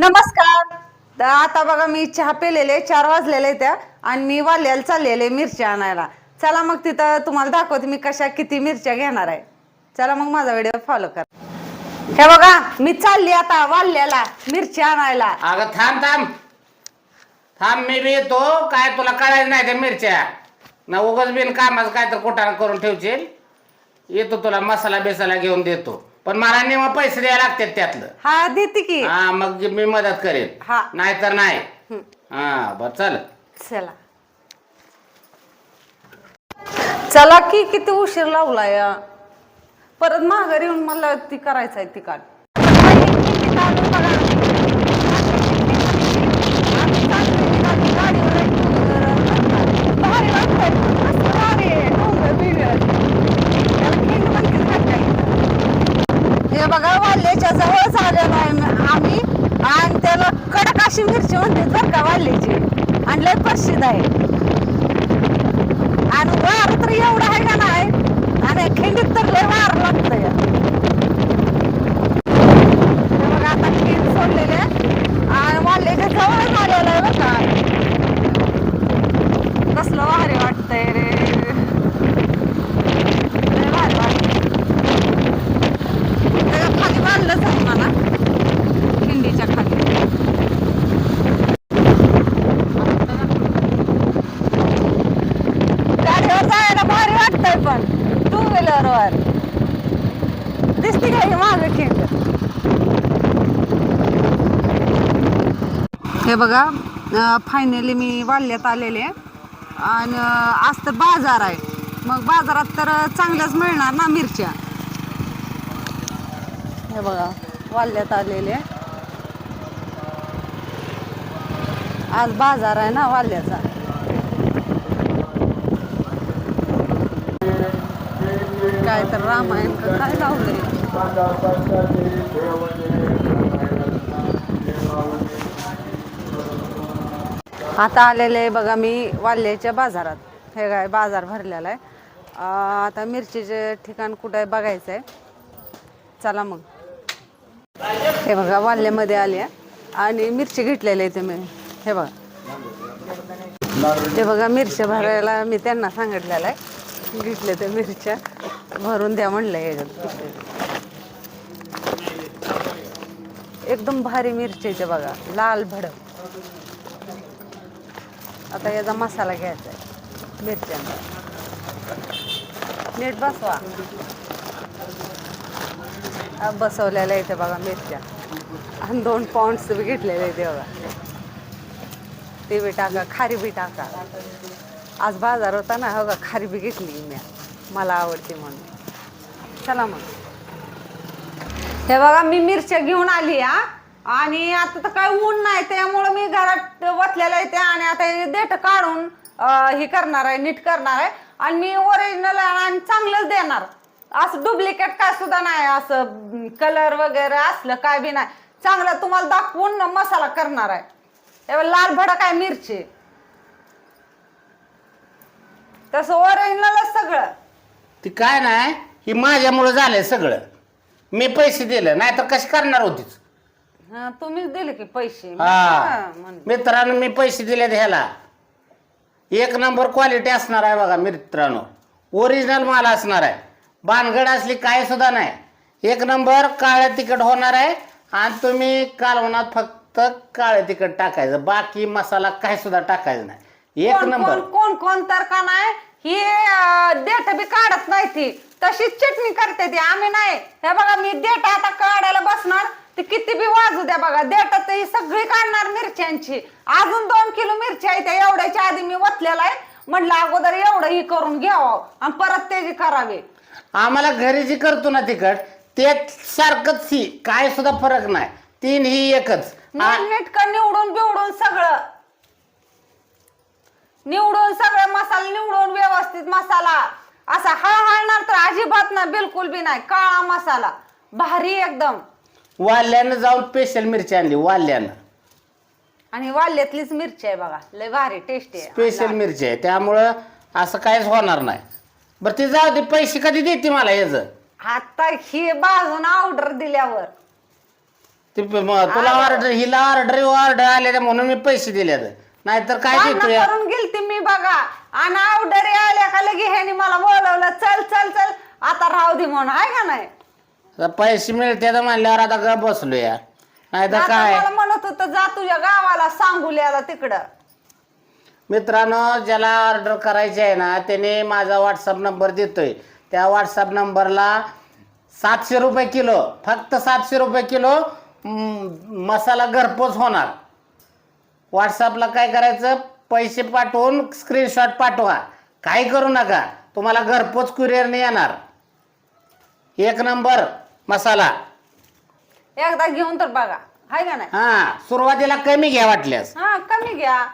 नमस्कार. आता बघा मी चहा पेलेले चार वाजलेले त्या आणि मी वाल्याला चाललेले मिरच्या आणायला. चला मग तिथं तुम्हाला दाखवते मी कशा किती मिरच्या घेणार आहे. चला मग माझा व्हिडिओ फॉलो करा. हे बघा मी चालली आता वाल्याला मिरच्या आणायला. अगं थांब थांब. थांब मी बी येतो. काय तुला कळायला नाही त्या मिरच्या. ना उगाच बिन कामाचं काय तर कुठाना करून ठेवशील. येतो तुला मसाला बेसाला घेऊन देतो. पण मला नेहमी पैसे द्यायला लागतात त्यातलं. हा देते की. हा मग मी मदत करेन. हा. नाहीतर नाही. हं, बर चल. चला. चला की किती उशीर लावलाय परत माघारी येऊन मला ती करायचं आहे ती काढ बघा वाल्याच्या जवळच आलेलो आहे मी- आम्ही आणि त्याला कडक अशी मिरची म्हणते बरं का वाल्याची आणि लय प्रसिद्ध आहे. आणि वार तर एवढा आहे का नाही? आणि खिंडीत तर लय वार लागत बघा आता खिंड सोडलेले आणि वाल्याच्या जवळच आलेलं आहे बघा कसलं भारी वाटतंय रे लय भारी वाटतंय त्याच्याखाली बांधलंच आहे मला खिंडीच्या खाली गाडीवर जायला भारी वाटतंय पण टू व्हीलरवर दिसते केंद्र हे बघा फायनली मी वाल्यात आलेले. आणि आज तर बाजार आहे. मग बाजारात तर चांगल्याच मिळणार ना मिरच्या? हे बघा वाल्यात आलेले. आज बाजार आहे ना वाल्याचा काय तर रामायण काय लावलंय? आता आलेले आहे बघा मी वाल्याच्या बाजारात. हे काय बाजार भरलेला आहे. आता मिरचीचे ठिकाण कुठं आहे बघायचं आहे. चला मग. हे बघा वाल्यामध्ये आले आणि मिरची घेतलेली आहे तुम्ही. हे बघा. हे बघा मिरच्या भरायला मी त्यांना सांगितलेलं आहे. घेतले ते मिरच्या. भरून द्या म्हणलं हे. एकदम भारी मिरचीचे बघा लाल भडक. आता याचा मसाला घ्यायचा आहे मिरच्यांचा. नीट बसवा. हा, आहे इथे बघा मिरच्या. आणि दोन पॉन्ड्स बी घेतलेले इथे बघा. ते बी टाका खारी बी टाका. आज बाजार होता ना हो का खारी बी घेतली मी. मला आवडते म्हणून. चला मग. हे बघा मी मिरच्या घेऊन आली हा. आणि आता तर काय ऊन नाही त्यामुळं मी घरात वतलेलं येते आणि आता हे देठ काढून हे करणार आहे नीट करणार आहे. आणि मी ओरिजिनल आणि चांगलंच देणार. असं डुप्लिकेट काय सुद्धा नाही असं कलर वगैरे असलं काय बी नाही. चांगलं तुम्हाला दाखवून मसाला करणार आहे. तेव्हा लाल भडक आहे मिरची. तसं ओरिजिनलच सगळं. ती काय नाही ही माझ्यामुळं झालंय सगळं. मी पैसे दिले नाही तर कशी करणार होतीच? हा, तुम्हीच दिले की पैसे. मी हा म्हणले. मित्रांनो मी पैसे दिले ह्याला. एक नंबर क्वालिटी असणार आहे बघा मित्रांनो. ओरिजिनल माल असणार आहे. बानगड असली काय सुद्धा नाही. एक नंबर काळं तिखट होणार आहे. आणि तुम्ही कालवणात फक्त काळं तिखट टाकायचं. बाकी मसाला काय सुद्धा टाकायचं नाही. एक कोण नंबर कोण कोण कोण तर का नाही? ही अं, देठ बी काढत नाही ती. तशीच चटणी करते ती. आम्ही नाही. हे बघा मी देठ आता काढायला बसणार. ती किती बी वाजू द्या बघा. देठात ही सगळी काढणार मिरच्यांची. अजून दोन किलो मिरच्या आहेत. त्या एवढ्याच्या आधी मी वतलेला आहे. म्हटलं अगोदर एवढं ही करून घ्यावं आणि परत त्याची करावी. आम्हाला घरी जी करतो ना तिखट ते सारखंच ही. काय सुद्धा फरक नाही. तीन ही एकच. आ- नीटकं निवडून बिवडून सगळं. निवडून सगळं मसाला निवडून व्यवस्थित मसाला. असा हळहळणार तर अजिबात नाही बिलकुल बी नाही. काळा मसाला. भारी एकदम. वाल्यानं जाऊन स्पेशल मिरची आणली वाल्यानं. आणि वाल्यातलीच मिरची आहे बघा लय भारी टेस्टी आहे. स्पेशल मिरची आहे त्यामुळं असं काहीच होणार नाही. बरं ते जाऊ दे पैसे कधी देते मला याचं? आता ही बाजून ऑर्डर दिल्यावर. ते प- म- तुला ऑर्डर हिला ऑर्डर ऑर्डर आले म्हणून मी पैसे दिले नाहीतर काय करून गेलती मी बघा. आणि ऑर्डर आल्या का लगे ह्यानी मला बोलवलं चल चल चल आता राहू दे म्हणून आहे का नाही? आता पैसे मिळते तर म्हणल्यावर आता ग बसलो या नाही तर आता काय? मला म्हणत होतं जा तुझ्या गावाला सांगूल्याला तिकडं. मित्रांनो ज्याला ऑर्डर करायची आहे ना त्याने माझा व्हॉट्सअप नंबर देतोय. त्या व्हॉट्सअप नंबरला सातशे रुपये किलो फक्त सातशे रुपये किलो म, मसाला घरपोच होणार. व्हॉट्सअपला काय करायचं? पैसे पाठवून स्क्रीनशॉट पाठवा. काही करू नका. तुम्हाला घरपोच कुरिअरने येणार. एक नंबर मसाला. एकदा घेऊन तर बघा. हाय का नाही? हा सुरुवातीला कमी घ्या वाटल्यास. हा कमी घ्या.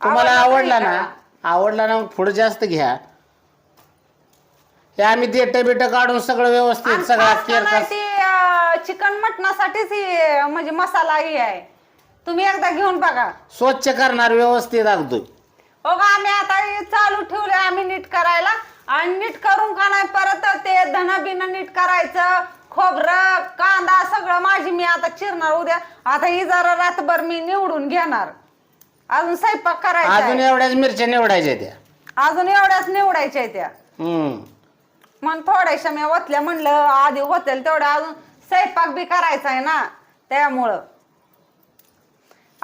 तुम्हाला आवडला ना. आवडला ना मग पुढे जास्त घ्या. हे आम्ही देठ बिट काढून सगळं व्यवस्थित सगळा चिकन मटणासाठीच ही म्हणजे मसाला ही आहे. तुम्ही एकदा घेऊन बघा. स्वच्छ करणार व्यवस्थित अगदी हो का आम्ही आता हे चालू ठेवले आम्ही नीट करायला. आणि नीट करून का नाही परत ते धन बिन नीट करायचं खोबरं कांदा सगळं माझी मी आता चिरणार उद्या. आता ही जरा रातभर मी निवडून घेणार. अजून स्वयंपाक करायचा अजून आहे. एवढ्याच मिरच्या निवडायच्या त्या. अजून एवढ्याच निवडायच्या त्या. हम्म. मग थोड्याशा मी ओतल्या म्हणलं आधी होतील तेवढ्या अजून स्वयंपाक बी करायचा आहे ना त्यामुळं.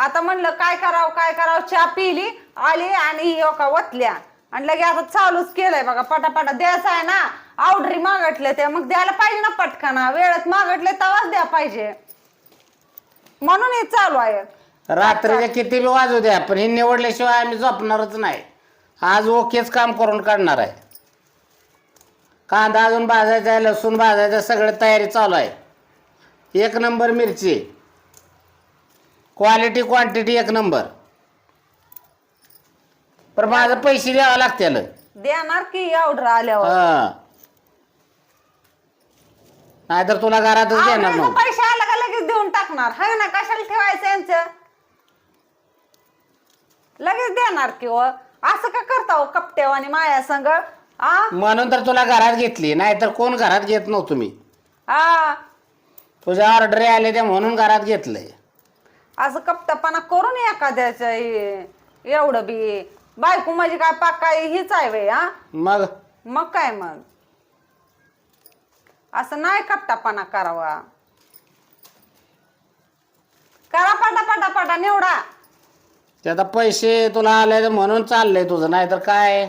आता म्हणलं काय करावं काय करावं? चहा पिली आली आणि ही हो का ओतल्या. आणि लगे आता चालूच केलंय बघा पटापटा. द्यायचं आहे ना ऑर्डरी मागटले ते. मग द्यायला पाहिजे ना पटकना. वेळेत मागटले तेव्हाच द्या पाहिजे. म्हणून हे चालू आहे. रात्रीच्या किती बी वाजू द्या पण हे निवडल्याशिवाय आम्ही झोपणारच नाही. आज ओकेच काम करून काढणार आहे. कांदा अजून भाजायचा आहे लसूण भाजायचं सगळं तयारी चालू आहे. एक नंबर मिरची. क्वालिटी क्वांटिटी एक नंबर पण माझं पैसे द्यावं लागतील. देणार की ऑर्डर आल्यावर? हा. नाहीतर तुला घरातच देणार मग. पैसे आला का लगेच देऊन टाकणार? हाय ना कशाला ठेवायचं यांचं? लगेच देणार की हो. असं का करता हो कपटेवानी माया संग? आ? म्हणून तर तुला घरात घेतली नाहीतर कोण घरात घेत नव्हतं मी. आ. तुझ्या ऑर्डर आले त्या म्हणून घरात घेतलंय. असं कपटपणा करून एखाद्याचं हे- एवढं बी. बायको म्हणजे काय पाक काय हीच आहे वे हा? मग? मग काय मग? असं नाही कपटापणा करावा. करा पटा पटा पटा निवडा. ते आता पैसे तुला आले म्हणून चाललंय तुझं नाहीतर काय?